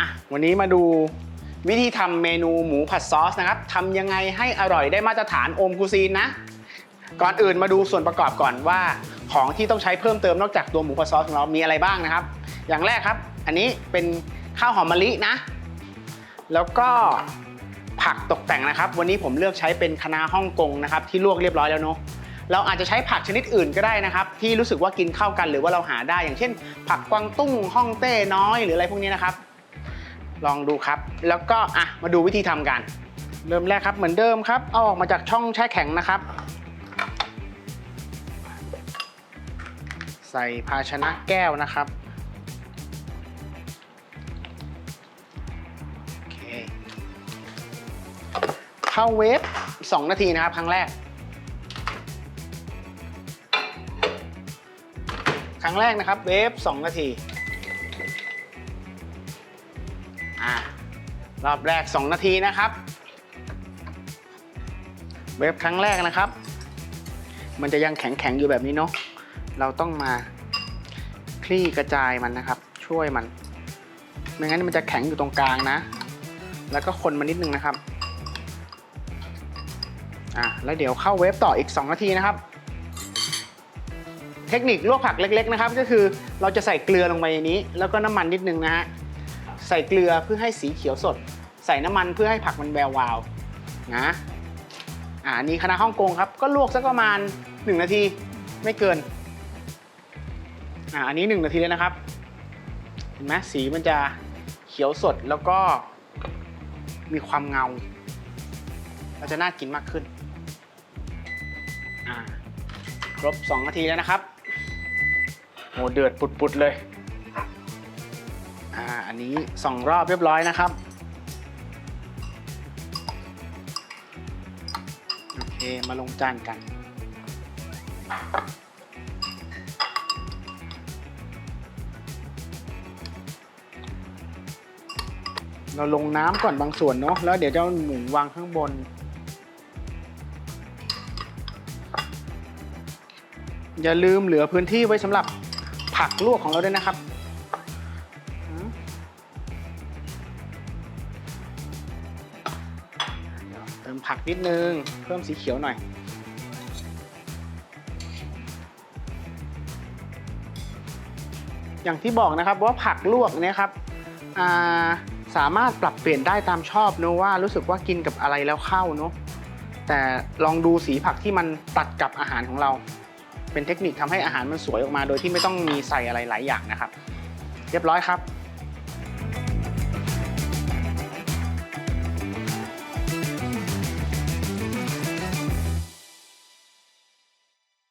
อะวันนี้มาดูวิธีทำเมนูหมูผัดซอสนะครับทำยังไงให้อร่อยได้มาตรฐานโอมกูซีนนะ ก่อนอื่นมาดูส่วนประกอบก่อนว่า ของที่ต้องใช้เพิ่มเติมนอกจากตัวหมูผัดซอสของเรามีอะไรบ้างนะครับ อย่างแรกครับ อันนี้เป็นข้าวหอมมะลินะ แล้วก็ผักตกแต่งนะครับ วันนี้ผมเลือกใช้เป็นคะน้าฮ่องกงนะครับ ที่ลวกเรียบร้อยแล้วเนาะเราอาจจะใช้ผักชนิดอื่นก็ได้นะครับ ที่รู้สึกว่ากินเข้ากันหรือว่าเราหาได้อย่างเช่น ผักกวางตุ้งฮ่องเต้น้อยหรืออะไรพวกนี้นะครับ ลองดูครับ แล้วก็อะมาดูวิธีทำกัน เริ่มแรกครับเหมือนเดิมครับเอาออกมาจากช่องแช่แข็งนะครับ ใส่ภาชนะแก้วนะครับเคเข้าเวฟ2 นาทีนะครับ ครั้งแรก ครั้งแรกนะครับ เวฟ2 นาที อ่ารอบแรก 2 นาทีนะครับ เวฟครั้งแรกนะครับ มันจะยังแข็งๆอยู่แบบนี้เนาะเราต้องมาคลี่กระจายมันนะครับ ช่วยมันไม่งั้นมันจะแข็งอยู่ตรงกลางนะ แล้วก็คนมันนิดนึงนะครับอะแล้วเดี๋ยวเข้าเวฟต่ออีก 2 นาทีนะครับ เทคนิคลวกผักเล็ก ๆ นะครับ ก็คือเราจะใส่เกลือลงไปในนี้ แล้วก็น้ำมันนิดนึงนะฮะ ใส่เกลือเพื่อให้สีเขียวสด ใส่น้ำมันเพื่อให้ผักมันแวววาวนะอ่านนี้คณะฮ่องกงครับ ก็ลวกสักประมาณ 1 นาทีไม่เกินอ่าอันนี้ 1 นาทีแล้วนะครับ เห็นไหมสีมันจะเขียวสดแล้วก็มีความเงาเราจะน่ากินมากขึ้นอ่าครบ 2 นาทีแล้วนะครับโอ้เดือดปุดๆเลย อ่าอันนี้2รอบเรียบร้อยนะครับโอเคมาลงจานกันเราลงน้ำก่อนบางส่วนเนาะแล้วเดี๋ยวจะเอาหมูวางข้างบน อย่าลืมเหลือพื้นที่ไว้สำหรับผักลวกของเราด้วยนะครับ ติมผักนิดนึง เพิ่มสีเขียวหน่อย อย่างที่บอกนะครับว่าผักลวกเนี่ยครับาสามารถปรับเปลี่ยนได้ตามชอบเนอะว่ารู้สึกว่ากินกับอะไรแล้วเข้าเนอะแต่ลองดูสีผักที่มันตัดกับอาหารของเรา เป็นเทคนิคทำให้อาหารมันสวยออกมา โดยที่ไม่ต้องมีใส่อะไรหลายอย่างนะครับ เรียบร้อยครับ